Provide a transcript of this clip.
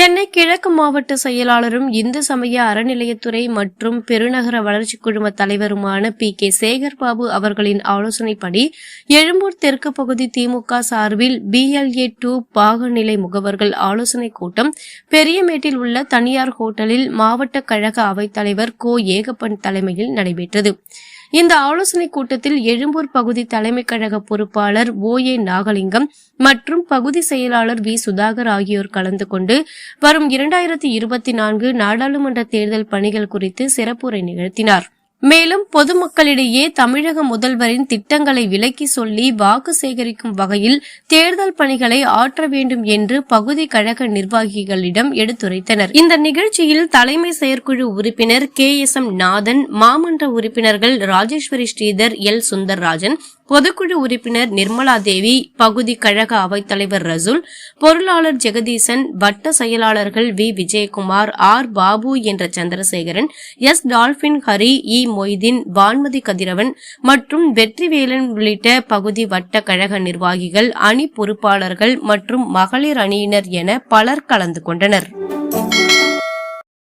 சென்னை கிழக்கு மாவட்ட செயலாளரும் இந்து சமய அறநிலையத்துறை மற்றும் பெருநகர வளர்ச்சி குழும தலைவருமான பி. கே. சேகர்பாபு அவர்களின் ஆலோசனைப்படி எழும்பூர் தெற்கு பகுதி திமுக சார்பில் பிஎல்ஏ டூ பாகநிலை முகவர்கள் ஆலோசனைக் கூட்டம் பெரியமேட்டில் உள்ள தனியார் ஹோட்டலில் மாவட்ட கழக அவைத்தலைவர் கோ. ஏகப்பன் தலைமையில் நடைபெற்றது. இந்த ஆலோசனை கூட்டத்தில் எழும்பூர் பகுதி தலைமை கழக பொறுப்பாளர் ஓ. ஏ. நாகலிங்கம் மற்றும் பகுதி செயலாளர் வி. சுதாகர் ஆகியோர் கலந்து கொண்டு வரும் இரண்டாயிரத்தி இருபத்தி நான்கு நாடாளுமன்ற தேர்தல் பணிகள் குறித்து சிறப்புரை நிகழ்த்தினார். மேலும் பொதுமக்களிடையே தமிழக முதல்வரின் திட்டங்களை விலக்கி சொல்லி வாக்கு சேகரிக்கும் வகையில் தேர்தல் பணிகளை ஆற்ற வேண்டும் என்று பகுதி கழக நிர்வாகிகளிடம் எடுத்துரைத்தனர். இந்த நிகழ்ச்சியில் தலைமை செயற்குழு உறுப்பினர் கே எஸ் எம் நாதன் மாமன்ற உறுப்பினர்கள் ராஜேஸ்வரி ஸ்ரீதர் எல். சுந்தர்ராஜன் பொதுக்குழு உறுப்பினர் நிர்மலா தேவி பகுதி கழக அவைத்தலைவர் ரசூல் பொருளாளர் ஜெகதீசன் வட்ட செயலாளர்கள் வி. விஜயகுமார் ஆர். பாபு என்ற Chandrasekaran S. Dolphin Hari E. Moideen Vanmathi Kathiravan மற்றும் வெற்றிவேலன் உள்ளிட்ட பகுதி வட்ட கழக நிர்வாகிகள் அணி பொறுப்பாளர்கள் மற்றும் மகளிர் அணியினர் என பலர் கலந்து கொண்டனர்.